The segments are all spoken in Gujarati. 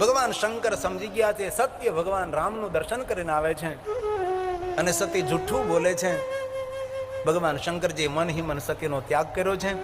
ભગવાન શંકર સમજી ગયા છે, સત્ય ભગવાન રામનું દર્શન કરીને આવે છે. અને સતી જુઠ્ઠું બોલે છે. ભગવાન શંકરજી મન હિ મન સતીનો ત્યાગ કર્યો છે.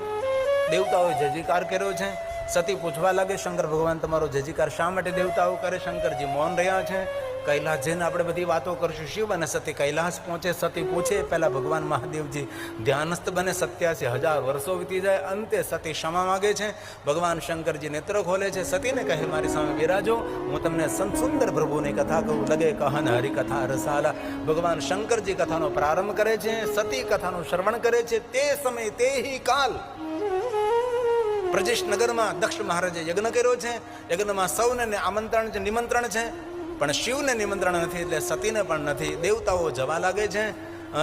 દેવતાઓએ જજીકાર કર્યો છે. સતી પૂછવા લાગે, શંકર ભગવાન, તમારો જજીકાર શા માટે દેવતાઓ કરે? શંકરજી મૌન રહ્યા છે. કૈલાસ જઈને આપણે બધી વાતો કરશું. શિવ અને સતી કૈલાસ પહોંચે, સતી પૂછે, પહેલા ભગવાન મહાદેવજી ધ્યાનસ્થ બને, સત્યાસી હજાર વર્ષો વીતી જાય, અંતે સતી ક્ષમા માગે છે. ભગવાન શંકરજી નેત્ર ખોલે છે. સતીને કહે, મારી સામે બિરાજો, હું તમને સુંદર પ્રભુની કથા કહું. લગે કહન હરિકથા રસાલા. ભગવાન શંકરજી કથાનો પ્રારંભ કરે છે, સતી કથાનું શ્રવણ કરે છે. તે સમય તે કાલ. પ્રજેશ નગરમાં દક્ષ મહારાજે યજ્ઞ કર્યો છે. યજ્ઞમાં સૌને આમંત્રણ છે, નિમંત્રણ છે. પણ શિવને નિમંત્રણ નથી એટલે સતીને પણ નથી. દેવતાઓ જવા લાગે છે.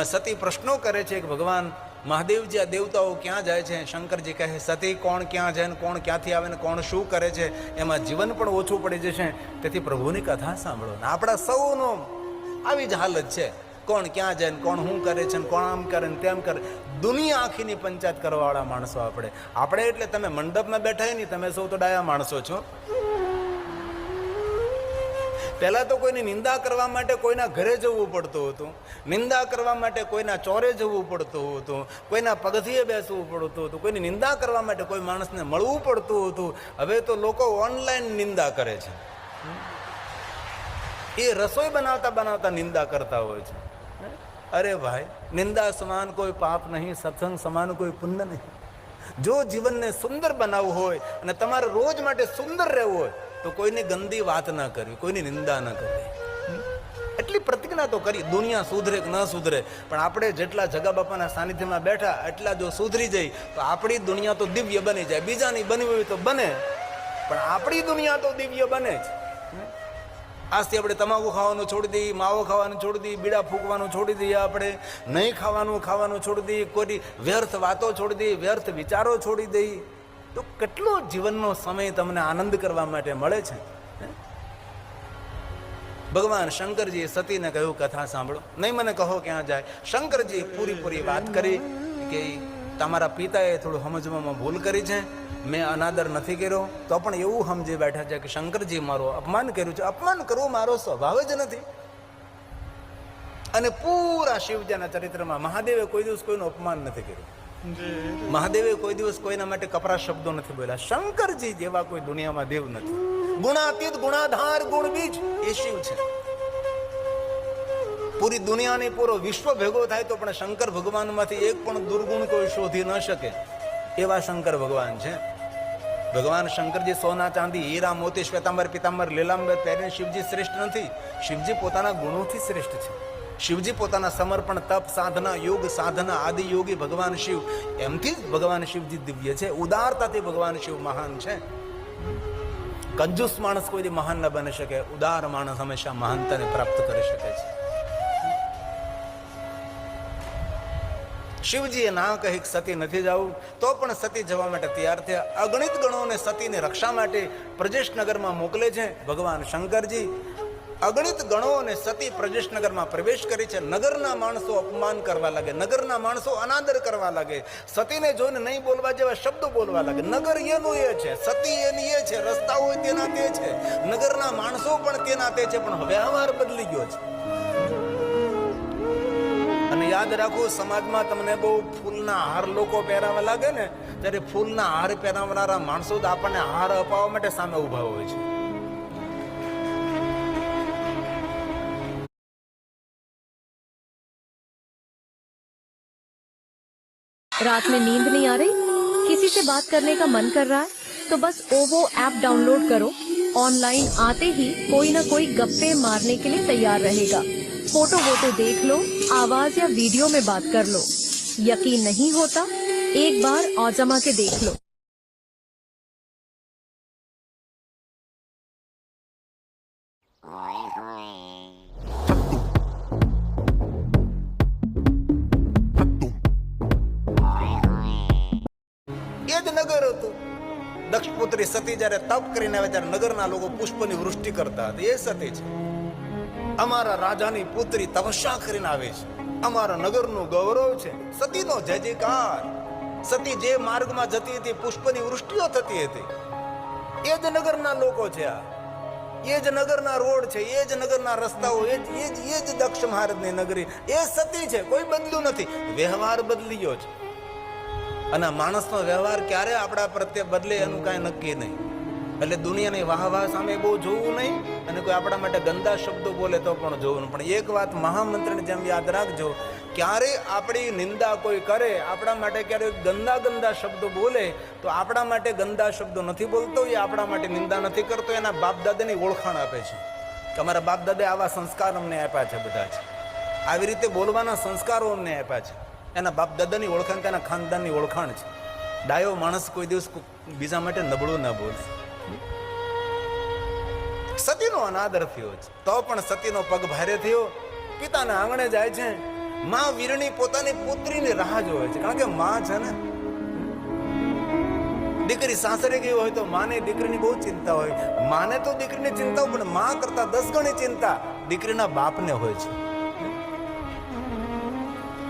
સતી પ્રશ્નો કરે છે કે ભગવાન, મહાદેવજી, આ દેવતાઓ ક્યાં જાય છે? શંકરજી કહે, સતી, કોણ ક્યાં જાય ને કોણ ક્યાંથી આવે ને કોણ શું કરે છે? એમાં જીવન પણ ઓછું પડી જશે. તેથી પ્રભુની કથા સાંભળો. ને આપણા સૌનો આવી જ હાલત છે. કોણ ક્યાં જાય ને કોણ શું કરે છે ને કોણ આમ કરે ને તેમ કરે. દુનિયા આખીની પંચાયત કરવાવાળા માણસો આપણે. આપણે એટલે તમે મંડપમાં બેઠા નહીં તમે સૌ તો ડાયા માણસો છો. પહેલા તો કોઈની નિંદા કરવા માટે કોઈના ઘરે જવું પડતું હતું. નિંદા કરવા માટે કોઈના ચોરે જવું પડતું હતું. કોઈના પગથિયે બેસવું પડતું હતું. કોઈની નિંદા કરવા માટે કોઈ માણસને મળવું પડતું હતું. હવે તો લોકો ઓનલાઈન નિંદા કરે છે. એ રસોઈ બનાવતા બનાવતા નિંદા કરતા હોય છે. અરે ભાઈ, નિંદા સમાન કોઈ પાપ નહીં, સત્સંગ સમાન કોઈ પુણ્ય નહીં. જો જીવનને સુંદર બનાવવું હોય અને તમારે રોજ માટે સુંદર રહેવું હોય તો કોઈની ગંદી વાત ના કરવી, કોઈની નિંદા ન કરવી. એટલી પ્રતિજ્ઞા તો કરી, દુનિયા સુધરે કે ન સુધરે, પણ આપણે જેટલા જગા બાપાના સાનિધ્યમાં બેઠા, એટલા જો સુધરી જાય તો આપણી દુનિયા તો દિવ્ય બની જાય. બીજાની બનવી હોય તો બને, પણ આપણી દુનિયા તો દિવ્ય બને જ. આજથી આપણે તમાકુ ખાવાનું છોડી દઈએ, માવો ખાવાનું છોડી દઈએ, બીડા ફૂંકવાનું છોડી દઈએ આપણે, નહીં ખાવાનું ખાવાનું છોડી દઈએ, કોઈ વ્યર્થ વાતો છોડી દઈએ, વ્યર્થ વિચારો છોડી દઈએ. તો કેટલો જીવનનો સમય તમને આનંદ કરવા માટે મળે છે? ભગવાન શંકરજીએ સતીને કહ્યું કથા સાંભળો. નહીં મને કહો ક્યાં જાય. શંકરજી પૂરી પૂરી વાત કરી કે તમારા પિતાએ થોડું સમજવામાં ભૂલ કરી છે. મેં અનાદર નથી કર્યો. તો પણ એવું સમજી બેઠા છે કે શંકરજી મારો અપમાન કર્યું છે. અપમાન કરવું મારો સ્વભાવ જ નથી. અને પૂરા શિવજીના ચરિત્રમાં મહાદેવે કોઈ દિવસ કોઈનું અપમાન નથી કર્યું. મહાદેવે કોઈ દિવસ કોઈના માટે કપરા શબ્દો નથી બોલ્યા. શંકરજી જેવા કોઈ દુનિયામાં દેવ નથી. ગુણાતીત, ગુણાધાર ગુણ બીજ એ શિવ છે. પૂરી દુનિયાની પૂરો વિશ્વ ભેગો થાય તો પણ શંકર ભગવાનમાંથી એક પણ દુર્ગુણ કોઈ શોધી ન શકે એવા શંકર ભગવાન છે. ભગવાન શંકરજી સોના ચાંદી, હીરા, મોતી, શ્વેતાંબર, પિતાંબર, લીલાંબર, પહેરીને શિવજી શ્રેષ્ઠ નથી. શિવજી પોતાના ગુણોથી શ્રેષ્ઠ છે. શિવજી પોતાના સમર્પણ, તપ, સાધના, યોગ, સાધના આદિ યોગી ભગવાન શિવ. એમથી જ ભગવાન શિવજી દિવ્ય છે. ઉદારતાથી ભગવાન શિવ મહાન છે. કંજૂસ માણસ કોઈ મહાન ન બની શકે. ઉદાર માણસ હંમેશા મહાનતાને પ્રાપ્ત કરી શકે છે. શિવજીએ ના કહી સતી નથી જવું તો પણ સતી જવા માટે તૈયાર થયા. અગણિત ગણોને સતીની રક્ષા માટે પ્રજેશનગરમાં મોકલે છે ભગવાન શંકરજી. અગણિત ગણો અને સતી પ્રજેશનગરમાં પ્રવેશ કરી છે. નગરના માણસો અપમાન કરવા લાગે, નગરના માણસો અનાદર કરવા લાગે. સતીને જોઈને નહીં બોલવા જેવા શબ્દો બોલવા લાગે. નગર એનું એ છે, સતી એની એ છે રસ્તા હોય તેના તે છે. નગરના માણસો પણ તેના તે છે, પણ વ્યવહાર બદલી ગયો છે. યાદ રાખો સમાજમાં તમને બહુ ફૂલના હાર લોકો પહેરાવા લાગે ને ત્યારે ફૂલના હાર પહેરાવનારા માણસો તો આપણને હાર અપાવવા માટે સામે ઊભા હોય છે रात में नींद नहीं आ रही किसी से बात करने का मन कर रहा है तो बस ओवो ऐप डाउनलोड करो ऑनलाइन आते ही कोई ना कोई गप्पे मारने के लिए तैयार रहेगा फोटो वोटो देख लो आवाज या वीडियो में बात कर लो यकीन नहीं होता एक बार औजमा के देख लो એ જ નગર હતું દક્ષ પુત્રી સતી જ્યારે તપ કરીને આવે ત્યારે નગરના લોકો પુષ્પની વૃષ્ટિ કરતા હતા એ સતી છે અમારા રાજાની પુત્રી તપસ્યા કરીને આવે છે. અમારા નગરનું ગૌરવ છે. સતીનો જય જયકાર. સતી જે માર્ગમાં જતી હતી, પુષ્પની વૃષ્ટિઓ થતી હતી. એ જ નગરના લોકો છે આ. એ જ નગરના રોડ છે, એ જ નગરના રસ્તાઓ, એ જ એ જ એ જ દક્ષ મહારાજની નગરી. એ સતી છે, કોઈ બદલ્યું નથી. વ્યવહાર બદલી ગયો છે. અને માણસનો વ્યવહાર ક્યારે આપણા પ્રત્યે બદલે એનું કાંઈ નક્કી નહીં. એટલે દુનિયાની વાહ સામે બહુ જોવું નહીં અને કોઈ આપણા માટે ગંદા શબ્દો બોલે તો પણ જોવું. પણ એક વાત મહામંત્રને જેમ યાદ રાખજો, ક્યારે આપણી નિંદા કોઈ કરે, આપણા માટે ક્યારે ગંદા ગંદા શબ્દો બોલે, તો આપણા માટે ગંદા શબ્દો નથી બોલતો, એ આપણા માટે નિંદા નથી કરતો, એના બાપ દાદાની ઓળખાણ આપે છે. કે અમારા બાપ દાદા આવા સંસ્કાર અમને આપ્યા છે બધા જ. આવી રીતે બોલવાના સંસ્કારો અમને આપ્યા છે. એના બાપ દાદાની ઓળખાણ કે એના ખાનદાનની ઓળખાણ છે. ડાયો માણસ કોઈ દિવસ બીજા માટે નબળું ના બોલે. સતીનો અનાદર થયો છે. તો પણ સતીનો પગ ભારે થયો. પિતાના આંગણે જાય છે. માં વીરણી પોતાની પુત્રીની રાહ જોવે છે. કારણ કે માં છે ને, દીકરી સાસરે ગઈ હોય તો માને દીકરીની બહુ ચિંતા હોય. માને તો દીકરીની ચિંતા પણ માં કરતા દસ ગણી ચિંતા દીકરીના બાપને હોય છે.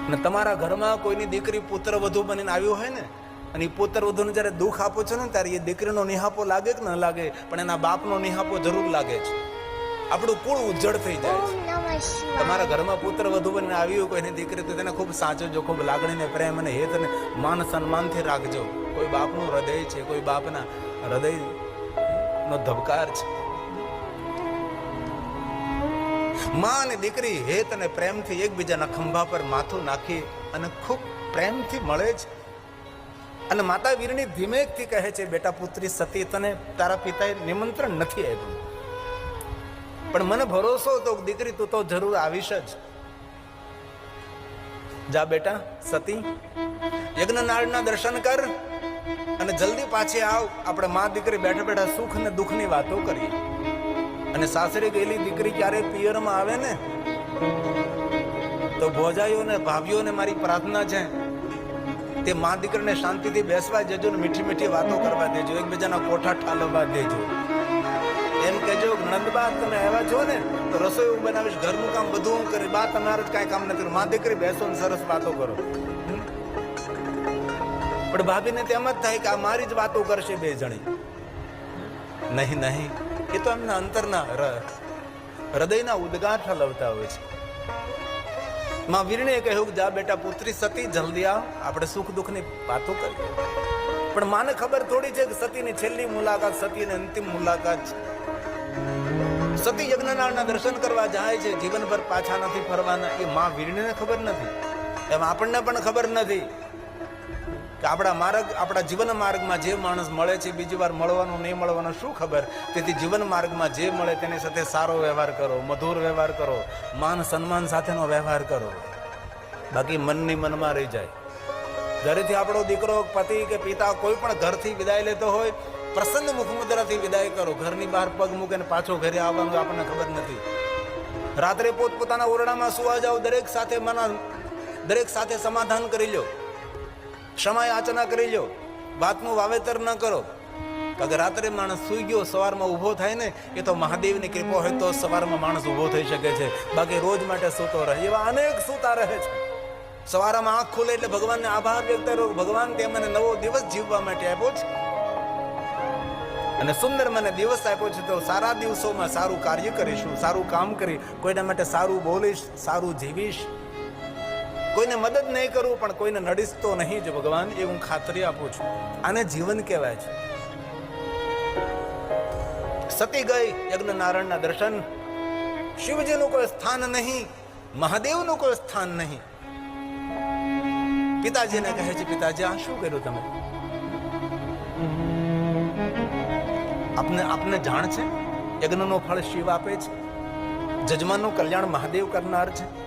ને તમારા ઘરમાં કોઈની દીકરી પુત્ર, વધુ બનીને આવ્યું હોય ને અને એ પુત્ર વધુને જ્યારે દુઃખ આપો છો ને, ત્યારે એ દીકરીનો નિહાપો લાગે કે ન લાગે? પણ એના બાપનો નિહાપો જરૂર લાગે છે. આપણું કુળ ઉજ્જળ થઈ જાય છે. તમારા ઘરમાં પુત્ર વધુ બનીને આવ્યું કોઈની દીકરી, તો તેને ખૂબ સાચવજો, ખૂબ લાગણીને, પ્રેમ અને હેત અને માન સન્માનથી રાખજો. કોઈ બાપનું હૃદય છે, કોઈ બાપના હૃદય નો ધબકાર છે. માં અને દીકરી હેત અને પ્રેમથી એકબીજાના ખંભા પર માથું નાખી અને ખૂબ પ્રેમથી મળે છે. અને માતા વીરની ધીમેકથી કહે છે, બેટા પુત્રી સતી તને તારા પિતાએ નિમંત્રણ નથી આપ્યું. પણ મને ભરોસો હતો દીકરી તું તો જરૂર આવીશ જ. જા બેટા, સતી, યજ્ઞનાળના દર્શન કર અને જલ્દી પાછી આવ. આપણે મા દીકરી બેઠા બેઠા સુખ અને દુઃખની વાતો કરીએ. અને સાસરે ગયેલી દીકરી ક્યારે પિયરમાં આવે ને? તો ભોજાઈઓને, ભાભીઓને મારી પ્રાર્થના છે. તે મા દીકરાને શાંતિથી બેસવા જજો ને મીઠી મીઠી વાતો કરવા દેજો. એકબીજાના કોઠા ઠાલવવા દેજો. એમ કહેજો નંદબા તમે આવ્યા છો ને, તો રસોઈ હું બનાવીશ, ઘરનું કામ બધું હું કરી બા, તમારે જ કાંઈ કામ નથી. મા દીકરી, બેસો ને સરસ વાતો કરો. પણ ભાભીને તેમ જ થાય કે આ મારી જ વાતો કરશે બે જણી. નહીં નહીં. એ તો એમના અંતરના હૃદયના ઉદગાર ઠલવતા હોય છે. માં વીરણે કહ્યું જા બેટા પુત્રી, સતી, જલ્દી આવ. આપણે સુખ દુઃખની વાતો કરીએ. પણ માને ખબર થોડી છે કે સતીની છેલ્લી મુલાકાત, સતીની અંતિમ મુલાકાત છે. સતી યજ્ઞનાળના દર્શન કરવા જાય છે, જીવનભર પાછા નથી ફરવાના. એ માં વીરણીને ખબર નથી. એમ આપણને પણ ખબર નથી. કે આપણા માર્ગ, આપણા જીવન માર્ગમાં જે માણસ મળે છે, બીજી વાર મળવાનું, નહીં મળવાનું શું ખબર? તેથી જીવન માર્ગમાં જે મળે તેની સાથે સારો વ્યવહાર કરો, મધુર વ્યવહાર કરો, માન સન્માન સાથેનો વ્યવહાર કરો. બાકી મનની મનમાં રહી જાય. ઘરેથી આપણો દીકરો, પતિ કે પિતા કોઈ પણ ઘરથી વિદાય લેતો હોય, પ્રસન્ન મુખમુદ્રાથી વિદાય કરો. ઘરની બહાર પગ મૂકેને પાછો ઘરે આવવાનું આપણને ખબર નથી. રાત્રે પોતપોતાના ઓરડામાં સુવા જાઓ, દરેક સાથે મના, દરેક સાથે સમાધાન કરી લો. ક્ષમા યાચના કરી લો વાતનું વાવેતર ન કરો. કારણ રાત્રે માણસ સૂઈ ગયો, સવારમાં ઊભો થાય ને, એ તો મહાદેવની કૃપા હોય તો સવારમાં માણસ ઊભો થઈ શકે છે. બાકી રોજ માટે સૂતો રહે, એવા અનેક સૂતા રહે છે. સવારમાં આંખ ખુલે એટલે ભગવાનને આભાર વ્યક્ત કરો. ભગવાન તે મને નવો દિવસ જીવવા માટે આપ્યો છે. અને સુંદર મને દિવસ આપ્યો છે તો સારા દિવસોમાં સારું કાર્ય કરીશું, સારું કામ કરી કોઈના માટે સારું બોલીશ, સારું જીવીશ. કોઈને મદદ નહીં કરું, પણ કોઈને નડીશ તો નહીં જ ભગવાન, એ હું ખાતરી આપું છું. આને જીવન કહેવાય છે. સતી ગઈ યજ્ઞ નારાયણના દર્શન. શિવજીનું કોઈ સ્થાન નહીં, મહાદેવનું કોઈ સ્થાન નહીં. પિતાજીને કહે છે, પિતાજી, આ શું કર્યું તમે? આપને આપને જાણ છે? યજ્ઞનો ફળ શિવ આપે છે? જજમાનનું કલ્યાણ મહાદેવ કરનાર છે?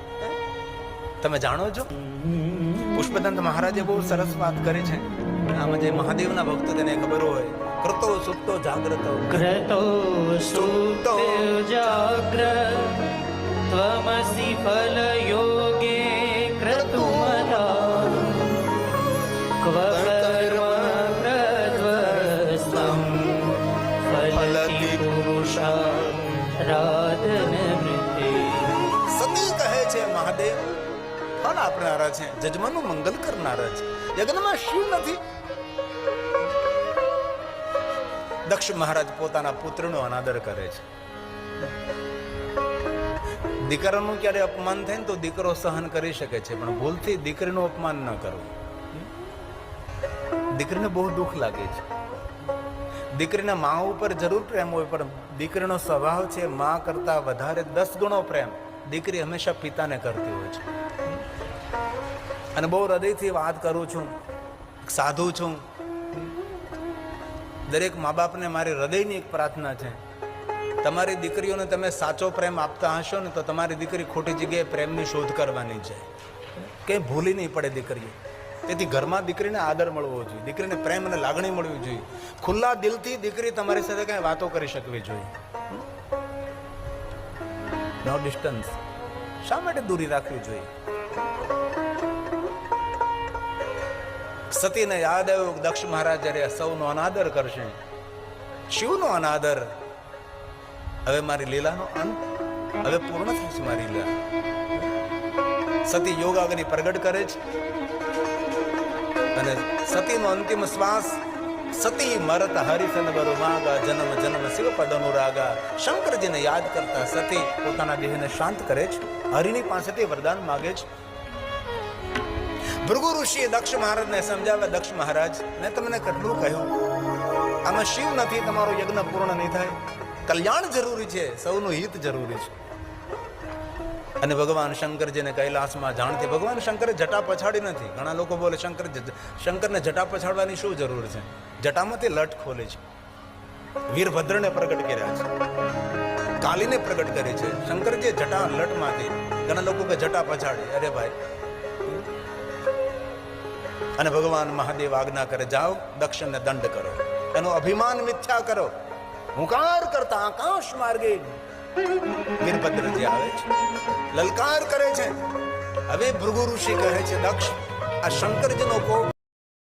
તમે જાણો છો? પુષ્પદંત મહારાજે બહુ સરસ વાત કરી છે. આમાં જે મહાદેવના ભક્તો તેને ખબર હોય કૃતો સુપ્તો જાગ્રત. કૃતો સુપ્તો જાગ્રત. ત્વમસી ફલય આપનારા છે જજમાનનું મંગલ કરનારા છે. યજ્ઞમાં શિવ નથી. દક્ષ મહારાજ પોતાના પુત્રનો અનાદર કરે છે. દીકરાનું ક્યારે અપમાન થાય ને તો દીકરો સહન કરી શકે છે, પણ ભૂલથી દીકરીનું અપમાન ન કરવું. દીકરીને બહુ દુઃખ લાગે છે. દીકરીના મા ઉપર જરૂર પ્રેમ હોય, પણ દીકરીનો સ્વભાવ છે, મા કરતા વધારે દસ ગણો પ્રેમ દીકરી હંમેશા પિતાને કરતી હોય છે. અને બહુ હૃદયથી વાત કરું છું, સાધુ છું. દરેક મા બાપને મારી હૃદયની એક પ્રાર્થના છે. તમારી દીકરીઓને તમે સાચો પ્રેમ આપતા હશો ને તો તમારી દીકરી ખોટી જગ્યાએ પ્રેમની શોધ કરવાની છે. કંઈ ભૂલી નહીં પડે દીકરીએ. તેથી ઘરમાં દીકરીને આદર મળવો જોઈએ, દીકરીને પ્રેમ અને લાગણી મળવી જોઈએ. ખુલ્લા દિલથી દીકરી તમારી સાથે કઈ વાતો કરી શકવી જોઈએ. નો ડિસ્ટન્સ શા માટે દૂરી રાખવી જોઈએ? સતીને યાદ આવ્યું દક્ષ મહારાજ જ્યારે સૌનો અનાદર કરશે. શિવનો અનાદર? હવે મારી લીલાનો અંત? હવે પૂર્ણ થશે મારી લીલા. સતી યોગાગ્નિ પ્રગટ કરે છે. અને સતીનો અંતિમ શ્વાસ, સતી મરત હરિસન બરુ માગા જન્મ જન્મ શિવ પદ અનુરાગા. શંકરજીને યાદ કરતા સતી પોતાના દેહને શાંત કરે છે. હરિની પાસેથી વરદાન માગે છે. ભૃગુ ઋષિએ દક્ષ મહારાજને સમજાવ્યા, દક્ષ મહારાજ, મેં તમને કેટલું કહ્યું. આમાં શિવ નથી, તમારો યજ્ઞ પૂર્ણ નહીં થાય. કલ્યાણ જરૂરી છે, સૌનું હિત જરૂરી છે. અને ભગવાન શંકરજીને કૈલાસમાં જાણથી, ભગવાન શંકરે જટા પછાડી નથી. ઘણા લોકો બોલે, શંકર શંકરને જટા પછાડવાની શું જરૂર છે? જટામાંથી લટ ખોલે છે. વીરભદ્રને પ્રગટ કર્યા છે. કાલીને પ્રગટ કરી છે. શંકરજી જટા લટમાંથી ઘણા લોકો કે જટા પછાડે. અરે ભાઈ અને ભગવાન મહાદેવ આજ્ઞા કરે, જાઓ, દક્ષિણને દંડ કરો. એનો અભિમાન મિથ્યા કરો. હુંકાર કરતા આકાશ માર્ગે વીરભદ્રજી આવે છે, લલકાર કરે છે. હવે ભૃગુ ઋષિ કહે છે, દક્ષ, આ શંકરજીનો કોપ